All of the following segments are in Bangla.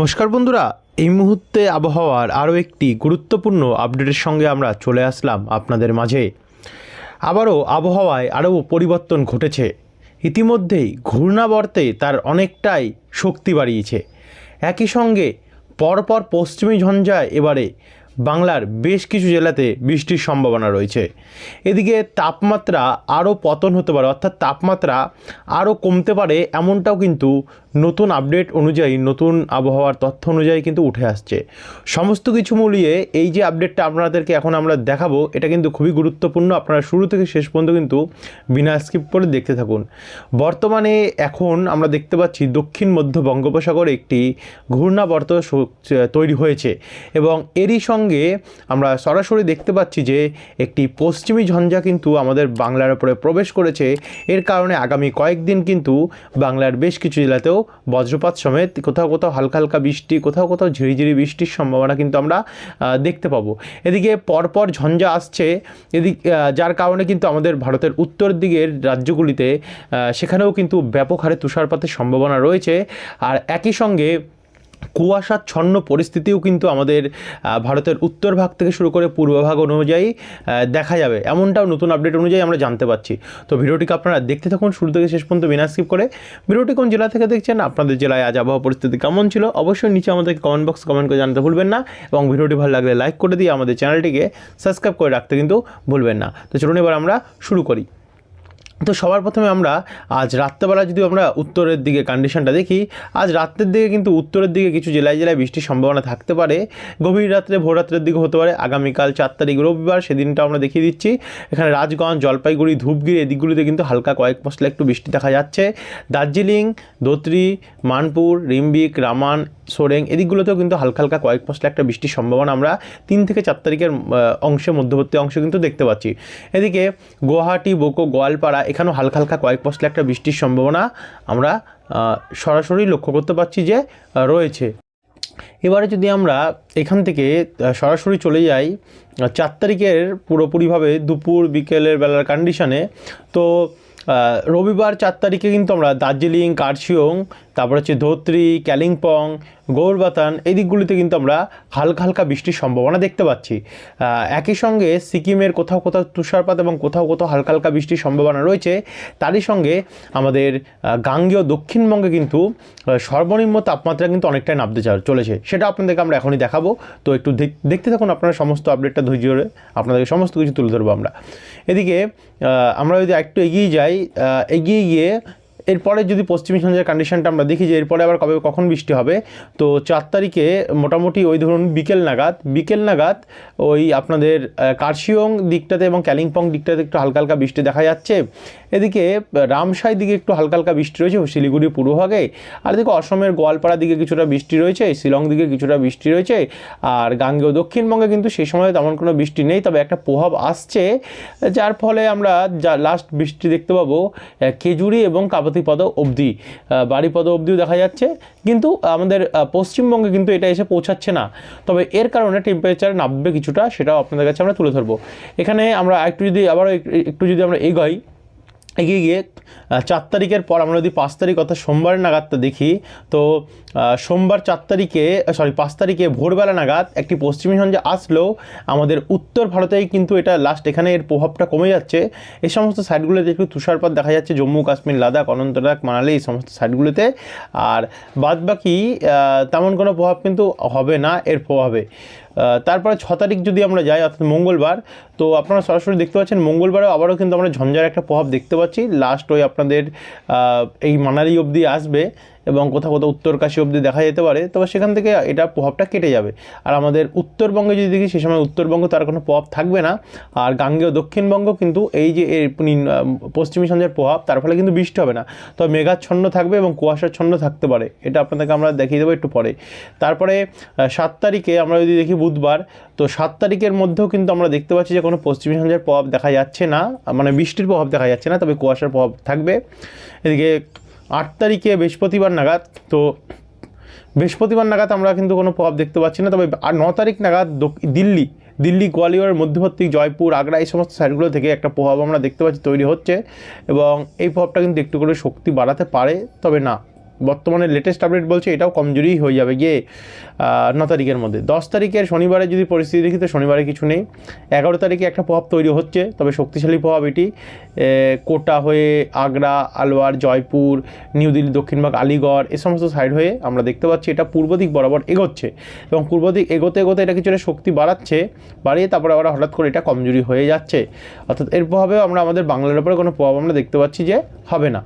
নমস্কার বন্ধুরা, এই মুহূর্তে আবহাওয়ার আরও একটি গুরুত্বপূর্ণ আপডেটের সঙ্গে আমরা চলে আসলাম আপনাদের মাঝে। আবারও আবহাওয়ায় আরও পরিবর্তন ঘটেছে। ইতিমধ্যেই ঘূর্ণাবর্তে তার অনেকটাই শক্তি বাড়িয়েছে। একই সঙ্গে পরপর পশ্চিমী ঝঞ্ঝায় এবারে বাংলার বেশ কিছু জেলাতে বৃষ্টির সম্ভাবনা রয়েছে। এদিকে তাপমাত্রা আরও পতন হতে পারে, অর্থাৎ তাপমাত্রা আরও কমতে পারে এমনটাও কিন্তু নতুন আপডেট অনুযায়ী, নতুন আবহাওয়ার তথ্য অনুযায়ী কিন্তু উঠে আসছে। সমস্ত কিছু মিলিয়ে এই যে আপডেটটা আপনাদেরকে এখন আমরা দেখাবো, এটা কিন্তু খুবই গুরুত্বপূর্ণ। আপনারা শুরু থেকে শেষ পর্যন্ত কিন্তু বিনা স্কিপ করে দেখতে থাকুন। বর্তমানে এখন আমরা দেখতে পাচ্ছি দক্ষিণ মধ্য বঙ্গোপসাগরে একটি ঘূর্ণাবর্ত তৈরি হয়েছে এবং এরই সঙ্গে আমরা সরাসরি দেখতে পাচ্ছি যে একটি পশ্চিমী ঝঞ্ঝা কিন্তু আমাদের বাংলার উপরে প্রবেশ করেছে। এর কারণে আগামী কয়েকদিন কিন্তু বাংলার বেশ কিছু জেলাতেও বজ্রপাত সমেত, কোথাও কোথাও হালকা হালকা বৃষ্টি, কোথাও কোথাও ঝিরিঝিরি বৃষ্টির সম্ভাবনা কিন্তু আমরা দেখতে পাবো। এদিকে পরপর ঝঞ্ঝা আসছে। এদিক যার কারণে কিন্তু আমাদের ভারতের উত্তর দিকের রাজ্যগুলিতে সেখানেও কিন্তু ব্যাপক হারে তুষারপাতের সম্ভাবনা রয়েছে। আর একই সঙ্গে কুয়াশাচ্ছন্ন পরিস্থিতিও কিন্তু আমাদের ভারতের উত্তর ভাগ থেকে শুরু করে পূর্ব ভাগ অনুযায়ী দেখা যাবে। এমনটাও নতুন আপডেট অনুযায়ী আমরা জানতে পারছি। তো ভিডিওটিকে আপনারা দেখতে থাকুন, শুরু থেকে শেষ পর্যন্ত বিনা স্কিপ করে। ভিডিওটি কোন জেলা থেকে দেখছেন, আপনাদের জেলায় আজ আবহাওয়া পরিস্থিতি কেমন ছিল, অবশ্যই নিচে আমাদেরকে কমেন্ট বক্স কমেন্ট করে জানাতে ভুলবেন না এবং ভিডিওটি ভালো লাগলে লাইক করে দিয়ে আমাদের চ্যানেলটিকে সাবস্ক্রাইব করে রাখতে কিন্তু ভুলবেন না। তো চলুন এবার আমরা শুরু করি। তো সবার প্রথমে আমরা আজ রাত্রেবেলা যদি আমরা উত্তরের দিকে কন্ডিশনটা দেখি, আজ রাত্রের দিকে কিন্তু উত্তরের দিকে কিছু জেলায় জেলায় বৃষ্টির সম্ভাবনা থাকতে পারে। গভীর রাত্রে, ভোর রাত্রের দিকে হতে পারে। আগামীকাল চার তারিখ রবিবার সেদিনটা আমরা দেখিয়ে দিচ্ছি। এখানে রাজগঞ্জ, জলপাইগুড়ি, ধূপগিরি এদিকগুলিতে কিন্তু হালকা কয়েক পশলা একটু বৃষ্টি দেখা যাচ্ছে। দার্জিলিং দোত্রি মানপুর, রিম্বিক রামান সোরেং এদিকগুলোতেও কিন্তু হালকা হালকা কয়েক পশলা একটা বৃষ্টির সম্ভাবনা আমরা তিন থেকে চার তারিখের অংশে মধ্যবর্তী অংশ কিন্তু দেখতে পাচ্ছি। এদিকে গুয়াহাটি, বোকো, গোয়ালপাড়া এখানেও হালকা হালকা কয়েক পশলা একটা বৃষ্টির সম্ভাবনা আমরা সরাসরি লক্ষ্য করতে পারছি যে রয়েছে। এবারে যদি আমরা এখান থেকে সরাসরি চলে যাই চার তারিখের পুরোপুরিভাবে দুপুর, বিকেলের বেলার কন্ডিশনে তো রবিবার চার তারিখে কিন্তু আমরা দার্জিলিং কার্শিয়ং তারপর হচ্ছে ধোত্রি ক্যালিম্পং গৌরবাতান, এই দিকগুলিতে কিন্তু আমরা হালকা হালকা বৃষ্টির সম্ভাবনা দেখতে পাচ্ছি। একই সঙ্গে সিকিমের কোথাও কোথাও তুষারপাত এবং কোথাও কোথাও হালকা হালকা বৃষ্টির সম্ভাবনা রয়েছে। তারই সঙ্গে আমাদের গাঙ্গেয় দক্ষিণবঙ্গে কিন্তু সর্বনিম্ন তাপমাত্রা কিন্তু অনেকটাই নামতে চলেছে। সেটা আপনাদেরকে আমরা এখনই দেখাবো। তো একটু দেখতে থাকুন আপনারা সমস্ত আপডেটটা ধৈর্য ধরে আপনাদেরকে সমস্ত কিছু তুলে ধরবো আমরা। এদিকে আমরা যদি একটু এগিয়ে যাই এগিয়ে গিয়ে এরপরে যদি পশ্চিমী সন্ধ্যার কন্ডিশনটা আমরা দেখি যে এরপরে আবার কবে কখন বৃষ্টি হবে, তো চার তারিখে মোটামুটি ওই ধরুন বিকেল নাগাদ বিকেল নাগাদ ওই আপনাদের কার্শিয়ং দিকটাতে এবং কালিম্পং দিকটাতে একটু হালকা হালকা বৃষ্টি দেখা যাচ্ছে। এদিকে, রামসাই দিকে একটু হালকা হালকা বৃষ্টি রয়েছে শিলিগুড়ির পূর্বভাগে আর এদিকে অসমের গোয়ালপাড়া দিকে কিছুটা বৃষ্টি রয়েছে, শিলং দিকে কিছুটা বৃষ্টি রয়েছে, আর গাঙ্গেয় দক্ষিণবঙ্গে কিন্তু সেই সময় তেমন কোনো বৃষ্টি নেই, তবে একটা প্রভাব আসছে, যার ফলে আমরা যা লাস্ট বৃষ্টি দেখতে পাবো খেজুরি এবং কাপাতিপদ অবধি। বাড়িপদ অবধিও দেখা যাচ্ছে, কিন্তু আমাদের পশ্চিমবঙ্গে কিন্তু এটা এসে পৌঁছাচ্ছে না। তবে এর কারণে টেম্পারেচার নামবে কিছুটা, সেটাও আপনাদের কাছে আমরা তুলে ধরবো। এখানে আমরা একটু যদি আবারও একটু যদি আমরা এগোই এগিয়ে গিয়ে চার তারিখের পর আমরা যদি পাঁচ তারিখ অর্থাৎ সোমবার নাগাদটা দেখি, তো সোমবার চার তারিখে সরি পাঁচ তারিখে ভোরবেলা নাগাদ একটি পশ্চিমী সঞ্জে আসলেও আমাদের উত্তর ভারতেই কিন্তু এটা লাস্ট এখানে এর প্রভাবটা কমে যাচ্ছে। এই সমস্ত সাইডগুলোতে একটু তুষারপাত দেখা যাচ্ছে, জম্মু, কাশ্মীর, লাদাখ, অনন্তনাগ, মানালি এই সমস্ত সাইডগুলোতে আর বাদ বাকি তেমন কোনো প্রভাব কিন্তু হবে না, এর প্রভাবে। তারপরে ছ তারিখ যদি আমরা যাই, অর্থাৎ মঙ্গলবার, তো আপনারা সরাসরি দেখতে পাচ্ছেন, মঙ্গলবারেও আবারও কিন্তু আমরা ঝঞ্ঝার একটা প্রভাব দেখতে পাচ্ছি। লাস্ট ওই আপনাদের এই মানালি অবধি আসবে। এবং কোথাও কোথাও উত্তর উত্তরকাশী অবধি দেখা যেতে পারে, তবে সেখান থেকে এটা প্রভাবটা কেটে যাবে। আর আমাদের উত্তরবঙ্গে যদি দেখি, সে সময় উত্তরবঙ্গে তার কোনো প্রভাব থাকবে না। আর গাঙ্গেয় দক্ষিণবঙ্গ কিন্তু এই যে এর পশ্চিমী সন্ধ্যার প্রভাব, তার ফলে কিন্তু বৃষ্টি হবে না। তবে মেঘাচ্ছন্ন থাকবে এবং কুয়াশাচ্ছন্ন থাকতে পারে। এটা আপনাদেরকে আমরা দেখিয়ে দেবো একটু পরে। তারপরে সাত তারিখে আমরা যদি দেখি বুধবার, তো সাত তারিখের মধ্যেও কিন্তু আমরা দেখতে পাচ্ছি যে কোনো পশ্চিমী সন্ধ্যার প্রভাব দেখা যাচ্ছে না। মানে বৃষ্টির প্রভাব দেখা যাচ্ছে না, তবে কুয়াশার প্রভাব থাকবে। এদিকে আট তারিখে বৃহস্পতিবার নাগাদ, তো বৃহস্পতিবার নাগাদ আমরা কিন্তু কোনো প্রভাব দেখতে পাচ্ছি না। তবে আর ন তারিখ নাগাদ দিল্লি দিল্লি, গোয়ালিয়র, মধ্যবর্তী, জয়পুর, আগ্রা এই সমস্ত সাইডগুলো থেকে একটা প্রভাব আমরা দেখতে পাচ্ছি তৈরি হচ্ছে এবং এই প্রভাবটা কিন্তু একটু করে শক্তি বাড়াতে পারে। তবে না বর্তমানে লেটেস্ট আপডেট বলছে এটাও কমজোরি হয়ে যাবে গিয়ে ন তারিখের মধ্যে। দশ তারিখের শনিবারে যদি পরিস্থিতি দেখি, তো শনিবারে কিছু নেই। এগারো তারিখে একটা প্রভাব তৈরি হচ্ছে, তবে শক্তিশালী প্রভাব এটি। কোটা হয়ে আগ্রা আলওয়ার জয়পুর, নিউ দিল্লি দক্ষিণবাগ আলিগড়, এ সমস্ত সাইড হয়ে আমরা দেখতে পাচ্ছি এটা পূর্ব দিক বরাবর এগোচ্ছে। এবং পূর্ব দিক এগোতে এগোতে এটা কিছুটা শক্তি বাড়াচ্ছে, বাড়িয়ে তারপরে আবার হঠাৎ করে এটা কমজোরি হয়ে যাচ্ছে। অর্থাৎ এর প্রভাবেও আমরা আমাদের বাংলার উপরে কোনো প্রভাব আমরা দেখতে পাচ্ছি যে হবে না।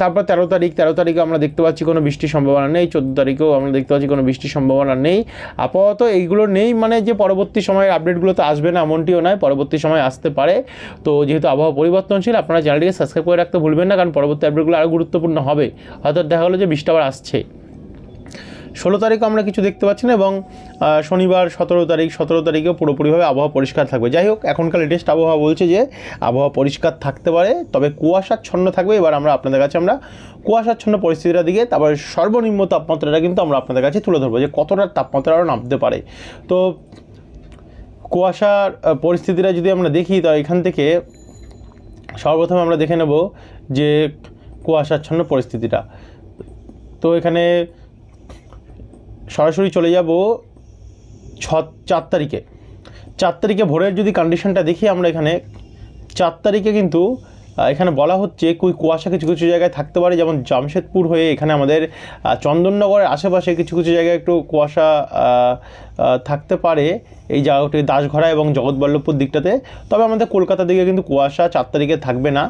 তারপর তেরো তারিখ, তেরো তারিখে আমরা দেখতে পাচ্ছি কোনো বৃষ্টির সম্ভাবনা নেই, চোদ্দ তারিখেও আমরা দেখতে পাচ্ছি কোনো বৃষ্টির সম্ভাবনা নেই। আপাতত এইগুলো নেই মানে যে পরবর্তী সময়ের আপডেটগুলো তো আসবে না, এমনটিও নয়, পরবর্তী সময় আসতে পারে। তো যেহেতু আবহাওয়া পরিবর্তনশীল, আপনারা চ্যানেলটিকে সাবস্ক্রাইব করে রাখতে ভুলবেন না, কারণ পরবর্তী আপডেটগুলো আরও গুরুত্বপূর্ণ হবে। হয়তো দেখা হলো যে বৃষ্টি আবার আসছে। ষোলো তারিখও আমরা কিছু দেখতে পাচ্ছি না এবং শনিবার সতেরো তারিখ, সতেরো তারিখেও পুরোপুরিভাবে আবহাওয়া পরিষ্কার থাকবে। যাই হোক, এখনকার লেটেস্ট আবহাওয়া বলছে যে, আবহাওয়া পরিষ্কার থাকতে পারে, তবে কুয়াশাচ্ছন্ন থাকবে। এবার আমরা আপনাদের কাছে আমরা কুয়াশাচ্ছন্ন পরিস্থিতিটা দিকে, তারপর সর্বনিম্ন তাপমাত্রাটা কিন্তু আমরা আপনাদের কাছে তুলে ধরবো যে, কতটা তাপমাত্রা আরও নামতে পারে। তো, কুয়াশার পরিস্থিতিটা যদি আমরা দেখি তো এখান থেকে সর্বপ্রথমে আমরা দেখে নেব যে, কুয়াশাচ্ছন্ন পরিস্থিতিটা। তো এখানে সরাসরি চলে যাব ছ, চার তারিখে। চার তারিখে ভোরের যদি কন্ডিশনটা দেখি আমরা এখানে, চার তারিখে কিন্তু এখানে বলা হচ্ছে কুই কুয়াশা কিছু কিছু জায়গায় থাকতে পারে, যেমন জামশেদপুর হয়ে এখানে আমাদের চন্দননগরের আশেপাশে কিছু কিছু জায়গায় একটু কুয়াশা থাকতে পারে এই জায়গাটি দাসঘরা এবং জগৎবল্লভপুর দিকটাতে। তবে আমাদের কলকাতার দিকে কিন্তু কুয়াশা চার তারিখে থাকবে না।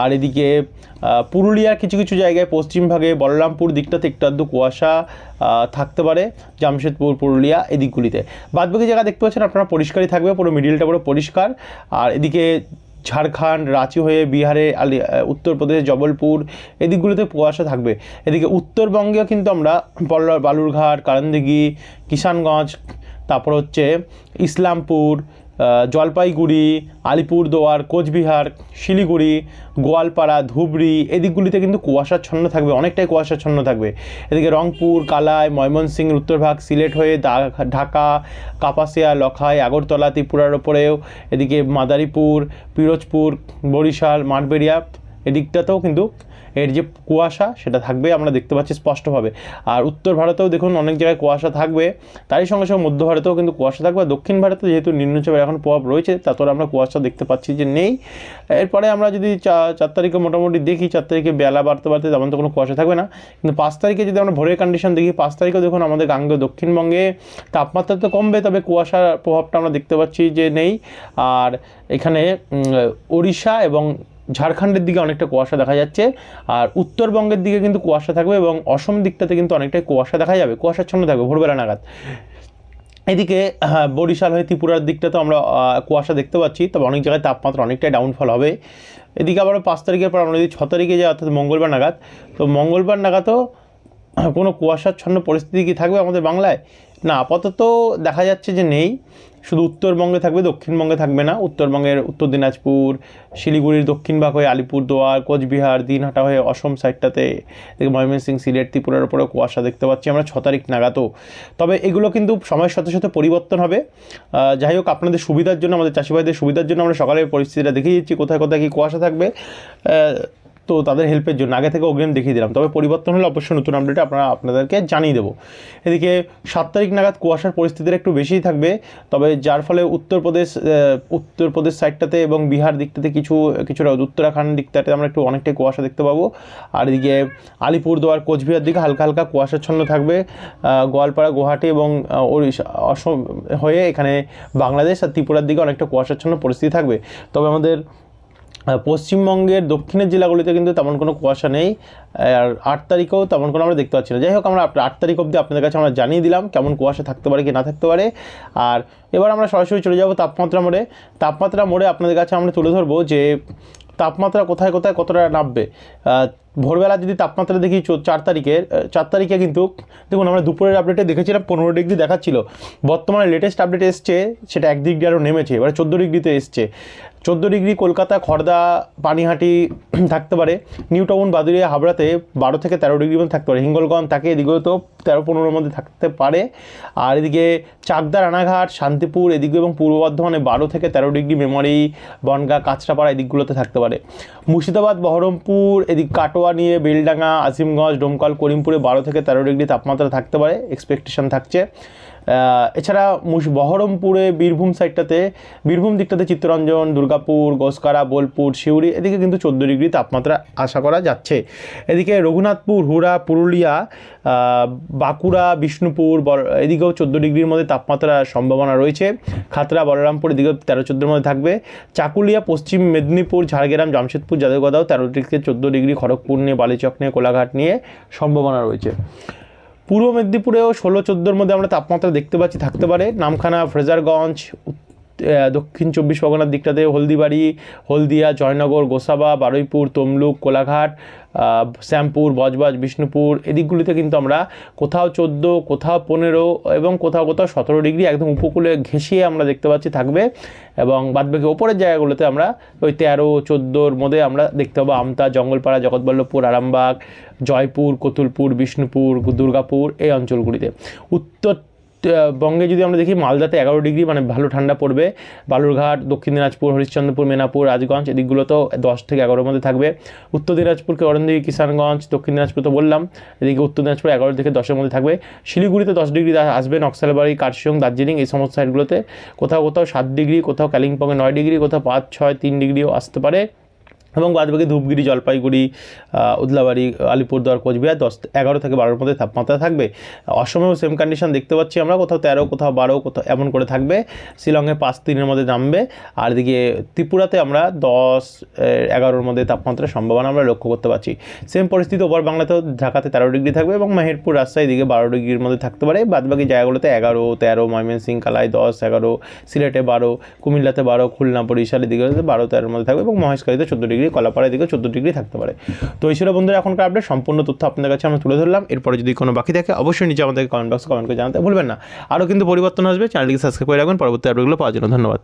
আর এদিকে পুরুলিয়ার কিছু কিছু জায়গায় পশ্চিমভাগে বলরামপুর দিকটাতে একটু আধটু কুয়াশা থাকতে পারে জামশেদপুর, পুরুলিয়া এদিকগুলিতে। বাদবাকি জায়গা দেখতে পাচ্ছেন, আপনারা পরিষ্কারই থাকবে, পুরো মিডিলটা পুরো পরিষ্কার। আর এদিকে ঝাড়খণ্ড, রাঁচি হয়ে বিহারে, আলি উত্তরপ্রদেশ, জবলপুর, এদিকগুলোতে কুয়াশা থাকবে। এদিকে উত্তরবঙ্গেও কিন্তু আমরা বালুরঘাট, কারণদিঘি, কিষানগঞ্জ, তারপর হচ্ছে ইসলামপুর জলপাইগুড়ি, আলিপুরদুয়ার, কোচবিহার, শিলিগুড়ি, গোয়ালপাড়া, ধুবড়ি এদিকগুলিতে কিন্তু কুয়াশাচ্ছন্ন থাকবে, অনেকটাই কুয়াশাচ্ছন্ন থাকবে। এদিকে রংপুর, কালাই ময়মনসিংহের উত্তরভাগ, সিলেট হয়ে ঢাকা, কাপাসিয়া, লখাই, আগরতলা, ত্রিপুরার ওপরেও, এদিকে মাদারীপুর, পিরোজপুর, বরিশাল, মাঠবেড়িয়া, এদিকটাতেও কিন্তু এর যে কুয়াশা সেটা থাকবে, আমরা দেখতে পাচ্ছি স্পষ্টভাবে। আর উত্তর ভারতেও দেখুন অনেক জায়গায় কুয়াশা থাকবে। তারই সঙ্গে সঙ্গে মধ্য ভারতেও কিন্তু কুয়াশা থাকবে। আর দক্ষিণ ভারতে যেহেতু নিম্নচাপের এখন প্রভাব রয়েছে, তারপরে আমরা কুয়াশা দেখতে পাচ্ছি যে নেই। এরপরে আমরা যদি চার তারিখে মোটামুটি দেখি, চার তারিখে বেলা বাড়তে বাড়তে তেমন তো কোনো কুয়াশা থাকবে না। কিন্তু পাঁচ তারিখে যদি আমরা ভোরের কন্ডিশন দেখি, পাঁচ তারিখে দেখুন আমাদের গাঙ্গে দক্ষিণবঙ্গে তাপমাত্রা তো কমবে, তবে কুয়াশার প্রভাবটা আমরা দেখতে পাচ্ছি যে নেই। আর এখানে ওড়িশা এবং ঝাড়খণ্ডের দিকে অনেকটা কুয়াশা দেখা যাচ্ছে আর উত্তরবঙ্গের দিকে কিন্তু কুয়াশা থাকবে এবং অসম দিকটাতে কিন্তু অনেকটাই কুয়াশা দেখা যাবে কুয়াশাচ্ছন্ন থাকবে ভোরবেলা নাগাদ। এদিকে হ্যাঁ, বরিশাল হয়ে ত্রিপুরার দিকটা তো আমরা কুয়াশা দেখতে পাচ্ছি তবে অনেক জায়গায় তাপমাত্রা অনেকটাই ডাউনফল হবে। এদিকে আবার পাঁচ তারিখের পর আমরা যদি ছ তারিখে যাই অর্থাৎ মঙ্গলবার নাগাদ তো মঙ্গলবার নাগাদও কোনো কুয়াশাচ্ছন্ন পরিস্থিতি কি থাকবে আমাদের বাংলায়? না, আপাতত দেখা যাচ্ছে যে নেই। শুধু উত্তরবঙ্গে থাকবে, দক্ষিণবঙ্গে থাকবে না। উত্তরবঙ্গের উত্তর দিনাজপুর, শিলিগুড়ির দক্ষিণ ভাগ হয়ে আলিপুরদুয়ার, কোচবিহার, দিনহাটা হয়ে অসম সাইডটাতে এদিকে ময়মনসিংহ সিলেট, ত্রিপুরার উপরে কুয়াশা দেখতে পাচ্ছি আমরা ছ তারিখ নাগাদও। তবে এগুলো কিন্তু সময়ের সাথে সাথে পরিবর্তন হবে। যাই হোক, আপনাদের সুবিধার জন্য, আমাদের চাষিভাইদের সুবিধার জন্য আমরা সকালের পরিস্থিতিটা দেখিয়ে দিচ্ছি। কোথায় কোথায় কী কুয়াশা থাকবে তো তাদের হেল্পের জন্য। আগে থেকে অগ্রিম দেখিয়ে দিলাম। তবে পরিবর্তন হলে অবশ্যই নতুন আপডেটে আপনারা আপনাদেরকে জানিয়ে দেবো। এদিকে সাত তারিখ নাগাদ কুয়াশার পরিস্থিতিটা একটু বেশিই থাকবে। তবে যার ফলে উত্তরপ্রদেশ উত্তরপ্রদেশ সাইডটাতে এবং বিহার দিকটাতে কিছু, কিছুটা উত্তরাখণ্ড দিকটাতে আমরা একটু অনেকটাই কুয়াশা দেখতে পাবো। আর এদিকে আলিপুরদুয়ার, কোচবিহার দিকে হালকা হালকা কুয়াশাচ্ছন্ন থাকবে। গোয়ালপাড়া, গুয়াহাটি এবং ওড়িশা, অসম হয়ে এখানে বাংলাদেশ আর ত্রিপুরার দিকে অনেকটা কুয়াশাচ্ছন্ন পরিস্থিতি থাকবে। তবে আমাদের পশ্চিমবঙ্গের দক্ষিণের জেলাগুলিতে কিন্তু তেমন কোনো কুয়াশা নেই আর আট তারিখেও তেমন কোনো আমরা দেখতে পাচ্ছি না। যাই হোক, আমরা আট তারিখ অবধি আপনাদের কাছে আমরা জানিয়ে দিলাম কেমন কুয়াশা থাকতে পারে কি না থাকতে পারে। আর এবার আমরা সরাসরি চলে যাব তাপমাত্রা মোড়ে। তাপমাত্রা মোড়ে আপনাদের কাছে আমরা তুলে ধরবো যে তাপমাত্রা কোথায় কোথায় কতটা নামবে। ভোরবেলা যদি তাপমাত্রা দেখি চার তারিখের চার তারিখে কিন্তু দেখুন আমরা দুপুরের আপডেটে দেখেছিলাম, পনেরো ডিগ্রি দেখাচ্ছিল। বর্তমানে লেটেস্ট আপডেট এসছে, সেটা এক ডিগ্রি আরও নেমেছে, এবার চোদ্দ ডিগ্রিতে এসছে। চোদ্দ ডিগ্রি কলকাতা খড়দা পানিহাটি থাকতে পারে। নিউ টাউন বাদুরিয়া হাবড়াতে বারো থেকে তেরো ডিগ্রি মধ্যে থাকতে পারে। হিঙ্গলগঞ্জ তাকে এদিকেও তো তেরো পনেরোর মধ্যে থাকতে পারে। আর এদিকে চাকদা, রানাঘাট, শান্তিপুর, এদিকে এবং পূর্ব বর্ধমানে বারো থেকে তেরো ডিগ্রি মেমরি, বনগা, কাঁচরাপাড়া এদিকগুলোতে থাকতে পারে। মুর্শিদাবাদ, বহরমপুর, এদিক কাটোয়া নিয়ে বেলডাঙ্গা, আজিমগঞ্জ, ডোমকল, করিমপুরে বারো থেকে তেরো ডিগ্রি তাপমাত্রা থাকতে পারে। এক্সপেকটেশন থাকছে। এছাড়া মুশ- বহরমপুরে, বীরভূম সাইডটাতে, বীরভূম দিকটাতে চিত্তরঞ্জন, দুর্গাপুর, গোসকারা, বোলপুর শিউরি এদিকে কিন্তু চোদ্দ ডিগ্রি তাপমাত্রা আশা করা যাচ্ছে। এদিকে রঘুনাথপুর, হুড়া, পুরুলিয়া বাঁকুড়া, বিষ্ণুপুর এদিকেও চোদ্দ ডিগ্রির মধ্যে তাপমাত্রার সম্ভাবনা রয়েছে। খাতড়া, বলরামপুর এদিকেও তেরো চোদ্দোর মধ্যে থাকবে। চাকুলিয়া, পশ্চিম মেদিনীপুর, ঝাড়গ্রাম, জামশেদপুর যাদবগদাও তেরো থেকে চোদ্দ ডিগ্রি, খড়গপুর নিয়ে, বালিচক নিয়ে, কোলাঘাট নিয়ে সম্ভাবনা রয়েছে। পূর্ব মেদিনীপুরেও ষোলো চোদ্দোর মধ্যে আমরা তাপমাত্রা দেখতে পাচ্ছি থাকতে পারে। নামখানা ফ্রেজারগঞ্জ দক্ষিণ চব্বিশ পরগনার দিকটাতে হলদিবাড়ি, হলদিয়া, জয়নগর, গোসাবা, বারুইপুর, তমলুক, কোলাঘাট শ্যামপুর, বজবাজ, বিষ্ণুপুর, এদিকগুলিতে কিন্তু আমরা কোথাও চোদ্দ, কোথাও পনেরো এবং কোথাও কোথাও সতেরো ডিগ্রি একদম উপকূলে ঘেঁষিয়ে আমরা দেখতে পাচ্ছি থাকবে এবং বাদবাকি ওপরের জায়গাগুলোতে আমরা ওই তেরো, চোদ্দোর মধ্যে আমরা দেখতে পাবো আমতা, জঙ্গলপাড়া, জগৎবল্লভপুর, আরামবাগ, জয়পুর, কতুলপুর, বিষ্ণুপুর, দুর্গাপুর এই অঞ্চলগুলিতে। উত্তর আহ, বঙ্গে যদি আমরা দেখি মালদাতে এগারো ডিগ্রি মানে ভালো ঠান্ডা পড়বে। বালুরঘাট দক্ষিণ দিনাজপুর হরিশ্চন্দ্রপুর মেনাপুর রাজগঞ্জ এদিকগুলোতেও দশ থেকে এগারোর মধ্যে থাকবে। উত্তর দিনাজপুরকে অরণদিঘি কিষানগঞ্জ দক্ষিণ দিনাজপুর তো বললাম এদিকে উত্তর দিনাজপুর এগারো থেকে দশের মধ্যে থাকবে। শিলিগুড়িতে দশ ডিগ্রি আসবে নকশালবাড়ি কার্শিয়ং দার্জিলিং এই সমস্ত সাইডগুলোতে কোথাও কোথাও সাত ডিগ্রি কোথাও কালিম্পংয়ে নয় ডিগ্রি কোথাও পাঁচ ছয় তিন ডিগ্রিও আসতে পারে। এবং বাদবাকি ধূপগিরি, জলপাইগুড়ি উদলাবাড়ি, আলিপুরদুয়ার, কোচবিহার দশ, এগারো থেকে বারোর মধ্যে তাপমাত্রা থাকবে। অসমেও সেম কন্ডিশন দেখতে পাচ্ছি আমরা, কোথাও তেরো, কোথাও বারো, কোথাও এমন করে থাকবে। শিলংয়ে পাঁচ তিনের মধ্যে নামবে। আর এদিকে ত্রিপুরাতে আমরা দশ এগারোর মধ্যে তাপমাত্রার সম্ভাবনা আমরা লক্ষ্য করতে পারছি। সেম পরিস্থিতি ওপর বাংলাতেও ঢাকাতে তেরো ডিগ্রি থাকবে এবং মেহেরপুর, রাজশাহী দিকে বারো ডিগ্রির মধ্যে থাকতে পারে। বাদবাকি জায়গাগুলোতে এগারো, তেরো ময়মনসিং কালাই দশ, এগারো, সিলেটে বারো, কুমিল্লাতে বারো, খুলনা বরিশালের দিকে বারো, তেরোর মধ্যে থাকবে এবং মহেশখালীতে চোদ্দ ডিগ্রি কলাপাড়ার দিকে চোদ্দ ডিগ্রি থাকতে পারে। তো এই ছিল বন্ধুরা এখনকার আপডেট সম্পূর্ণ তথ্য আপনাদের কাছে আমরা তুলে ধরলাম। এরপরে যদি কোনো বাকি থাকে, অবশ্যই নিচে আমাদেরকে কমেন্ট বক্সে কমেন্ট করে জানাতে ভুলবেন না। আরও কিন্তু পরিবর্তন আসবে। চ্যানেলটিকে সাবস্ক্রাইব করে রাখবেন। পরবর্তী আপডেটগুলো পাওয়ার জন্য ধন্যবাদ।